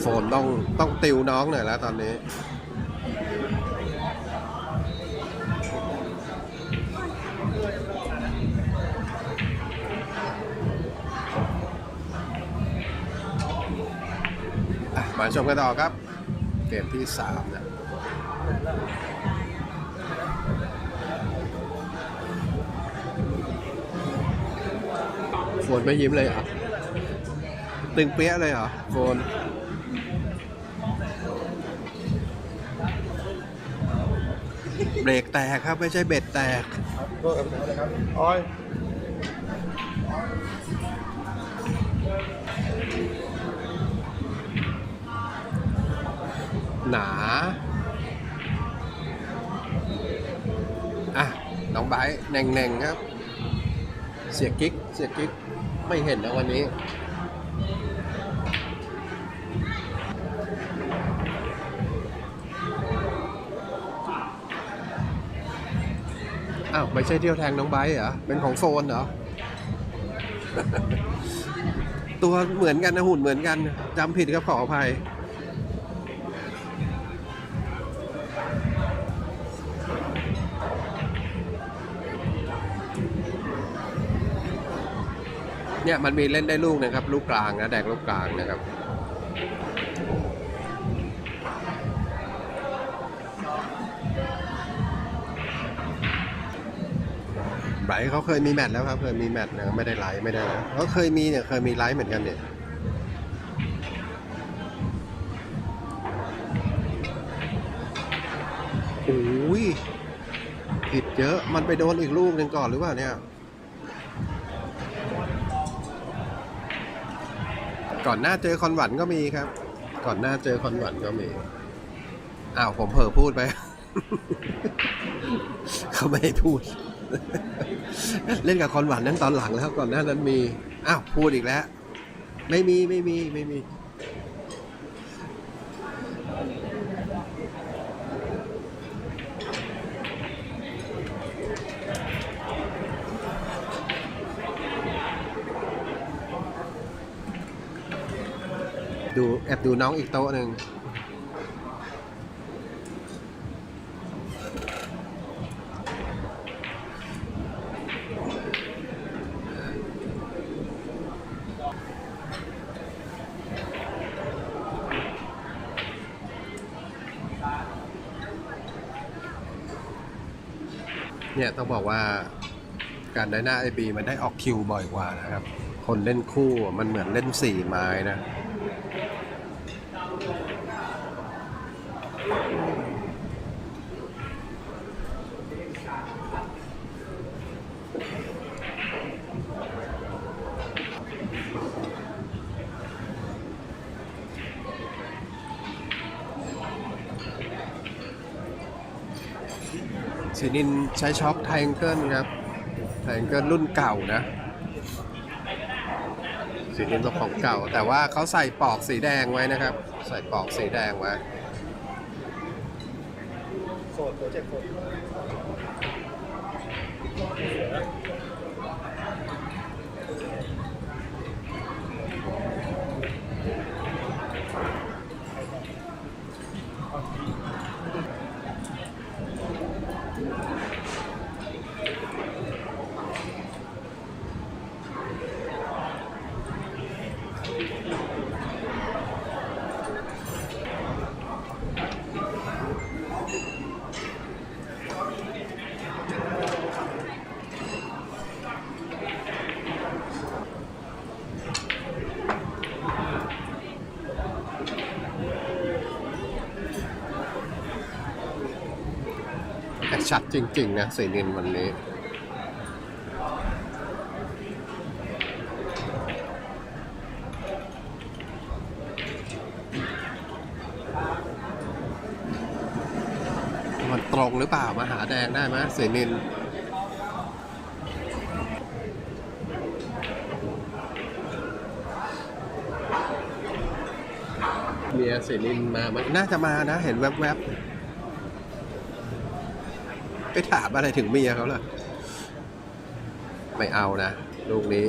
โฟนต้องต้องติวน้องหน่อยแล้วตอนนี้ มาชมกันต่อครับ เกมที่3นะโฟนไม่ยิ้มเลยเหรอตึงเปี้ยเลยเหรอโฟน เบรกแตกครับไม่ใช่เบ็ดแตกโทษครับนะครับอ้อยหนาอะน้องไบร์ทแน่งๆครับ เสียกิ๊กเสียกิ๊กไม่เห็นนะวันนี้ อ้าวไม่ใช่เที่ยวแทงน้องไบเหรอ เป็นของโฟนเหรอ ตัวเหมือนกันนะหุ่นเหมือนกันจำผิดครับขออภัยเนี่ยมันมีเล่นได้ลูกนะครับ ลูกกลางนะแดงลูกกลางนะครับ ไบรท์เขาเคยมีแมตช์แล้วครับ เคยมีแมตช์นะไม่ได้ไลฟ์ไม่ได้เขาเคยมีเนี่ยเคยมีไลฟ์เหมือนกันเนี่ยโอ้ยผิดเยอะมันไปโดนอีกลูกหนึ่งก่อนหรือเปล่าเนี่ย ก่อนหน้าเจอคอนหวันก็มีครับ ก่อนหน้าเจอคอนหวันก็มีอ้าวผมเผลอพูดไป เขาไม่ให้พูด เล่นกับคอนหวันนั้นตอนหลังแล้วก่อนหน้านั้นมีอ้าวพูดอีกแล้ว ไม่มีไม่มีไม่มีดูแอบดูน้องอีกโต๊ะหนึ่ง เนี่ยต้องบอกว่าการได้หน้าไอบีมันได้ออกคิวบ่อยกว่านะครับ คนเล่นคู่มันเหมือนเล่นสี่ไม้นะ สีนินใช้ช็อคไทงเกิลครับไทงเกิลรุ่นเก่านะ สีนินเป็นของเก่า แต่ว่าเขาใส่ปอกสีแดงไว้นะครับ ใส่ปอกสีแดงไว้โสดโปรเจกต์โสด ชัดจริง ๆ นะสีนินวันนี้ มันตรงหรือเปล่ามาหาแดงได้ไหมสีนินเมียสีนินมาไหมน่าจะมานะ เห็นแวบๆ ไปถามอะไรถึงเมียเขาล่ะ ไม่เอานะ ลูกนี้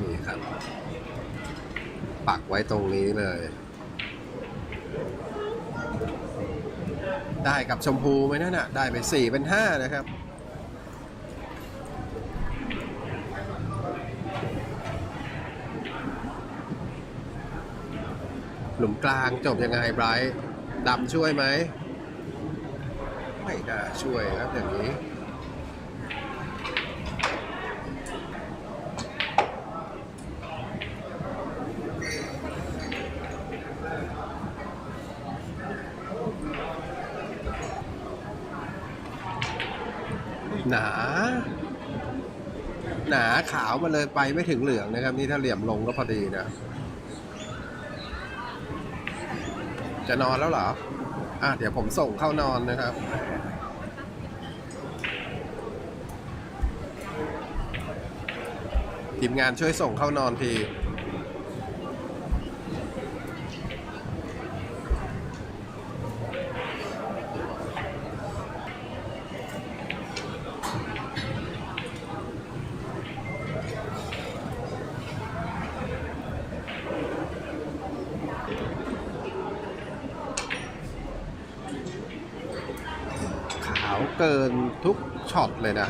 นี่ครับ ปักไว้ตรงนี้เลย ได้กับชมพูไหมนั่นน่ะ ได้ไปสี่เป็นห้านะครับหลุมกลางจบยังไงไบรท์ดำช่วยไหม ไม่น่าช่วยครับอย่างนี้หนา หนาขาวมาเลยไปไม่ถึงเหลืองนะครับ นี่ถ้าเหลี่ยมลงก็พอดีนะ จะนอนแล้วเหรอ อะเดี๋ยวผมส่งเข้านอนนะครับ ทีมงานช่วยส่งเข้านอนทีขาวเกินทุกช็อตเลยนะ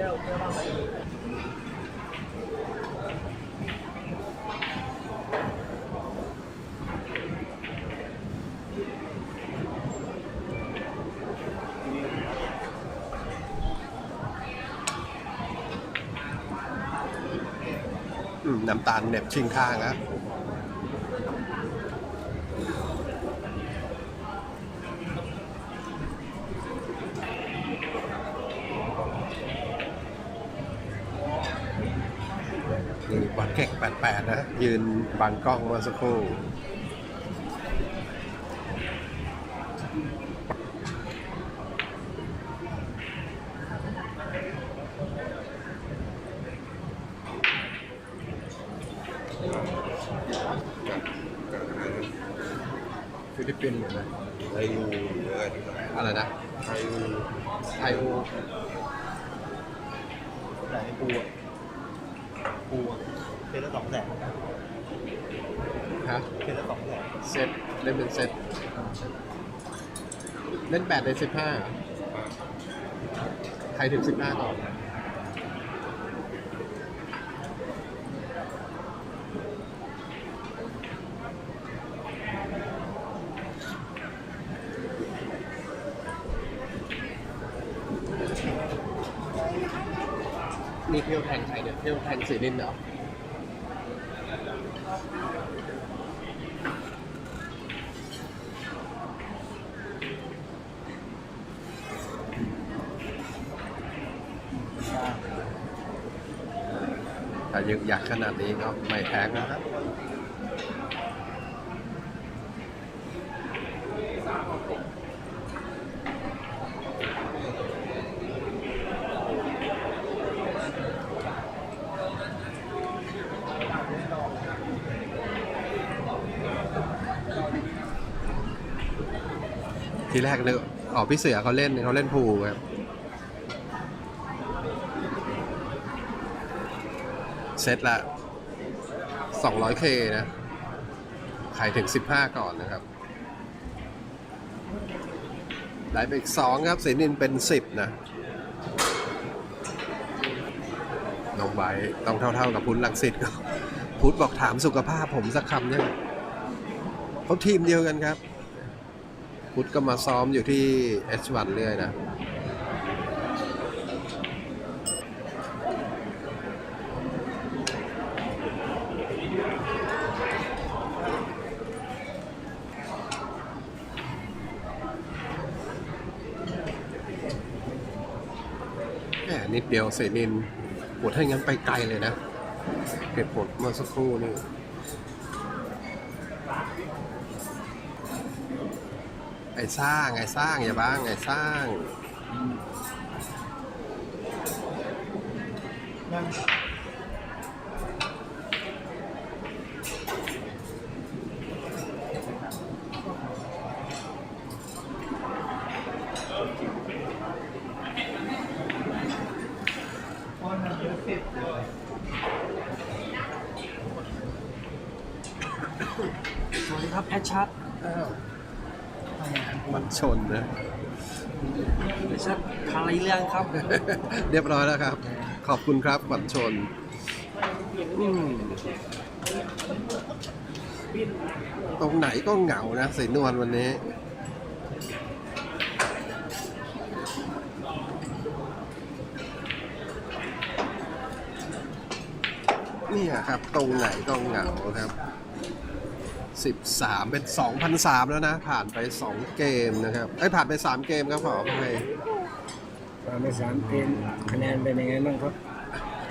น้ำตาลเหน็บชิงข้างอะนี่บอลเก่ง88 นะ ยืนบังกล้องเมาสักครู่ฟิลิปปินส์เหรอนะไทยยูเลยอะไรนะไทยยูไทยโอไหนปูอะปูอะ เพชรละสองแสนฮะเพชรละสองแสนเซตเล่นเป็นเซตเล่นแปดในสิบห้าใครถึงสิบห้าก่อนนี่เที่ยวแทงใครเนี่ยเที่ยวแทงสีนินเหรอ ถ้ายึกยักขนาดนี้ก็ไม่แพงนะครับทีแรกนึกอ๋อพี่เสือเขาเล่นเขาเล่นพูครับ ซตละ 200k นะ ขายถึง 15 ก่อนนะครับได้ไปอีก 2 ครับสีนินเป็น 10 นะน้องไบต้องเท่าๆกับพุทธลังสิตก็พุทธบอกถามสุขภาพผมสักคำเนี่ยเขาทีมเดียวกันครับ พุทธก็มาซ้อมอยู่ที่ H1 เรื่อยนะ นิดเดียวเสนินปวดให้งั้นไปไกลเลยนะเก็บผลเมื่อสักครู่นี่ไอ้สร้างไอ้สร้างอย่าบ้างไอ้สร้างนั่ง สวัสดีครับแอด ชัดอ้าวมันชนนะแอดชัดทางไรเรื่องครับ เรียบร้อยแล้วครับ ขอบคุณครับขวัญชนอืมตรงไหนก็เหงานะสีนวลวันนี้เนี่ยครับ ตรงไหนก็เหงาครับ 13 เป็น 2,003 แล้วนะ ผ่านไป 2 เกมนะครับไอ้ยผ่านไป 3 เกมครับขออภัยผ่านไปสามเกมคะแนนเป็นยังไงบ้างครับ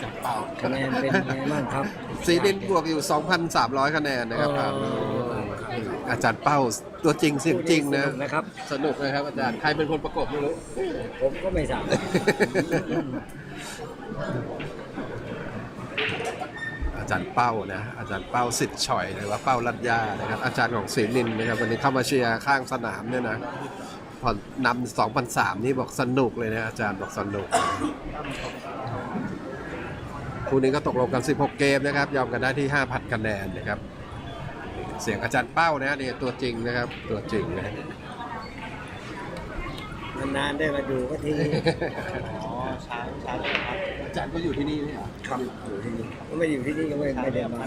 จับเป่าคะแนนเป็นยังไงบ้างครับสีดินบวกอยู่ 2,300 คะแนนนะครับอ๋อผ่านอาจารย์เป้าตัวจริงเสียงจริงนะ สกนะครับ สนุกนะครับอาจารย์ ใครเป็นคนประกบไม่รู้ ผมก็ไม่ทราบ อาจารย์เป้านะอาจารย์เป้าสิทธิ์ฉ่อยหรือว่าเป้ารัตยานะครับอาจารย์ของศรีนินนะครับวันนี้เข้ามาเชียร์ข้างสนามเนี่ยนะพอนำ2,003นี่บอกสนุกเลยนะอาจารย์บอกสนุกคู่นี้ก็ตกลงกัน 16 เกมนะครับ ยอมกันได้ที่5,000คะแนนนะครับ เสียงอาจารย์เป้านะเนี่ยตัวจริงนะครับตัวจริงนะนานๆได้มาดูก็ที อ๋อช้าช้าเลยครับอาจารย์ก็อยู่ที่นี่นี่เหรอครับอยู่ที่นี่ ก็ไม่อยู่ที่นี่ก็ไม่ไม่ได้มา